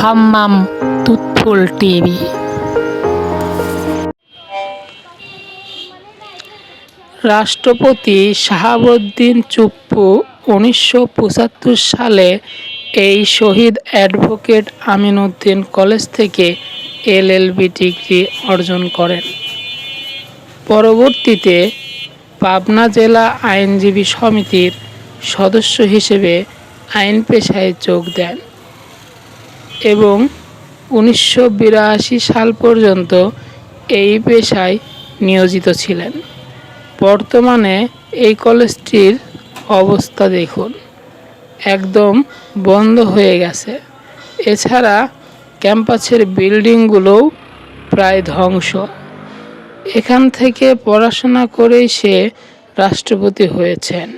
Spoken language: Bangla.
হাম্মাম তুৎফুল টিভি। রাষ্ট্রপতি শাহাবুদ্দিন চুপ্পু উনিশশো পঁচাত্তর সালে এই শহীদ অ্যাডভোকেট আমিনউদ্দিন কলেজ থেকে এলএলবি ডিগ্রি অর্জন করেন। পরবর্তীতে পাবনা জেলা আইনজীবী সমিতির সদস্য হিসেবে আইন পেশায় যোগ দেন। এবং উনিশশো বিরাশি সাল পর্যন্ত এই পেশায় নিয়োজিত ছিলেন। বর্তমানে এই কলেজটির অবস্থা দেখুন, একদম বন্ধ হয়ে গেছে। এছাড়া ক্যাম্পাসের বিল্ডিংগুলোও প্রায় ধ্বংস। এখান থেকে পড়াশোনা করেই সে রাষ্ট্রপতি হয়েছেন।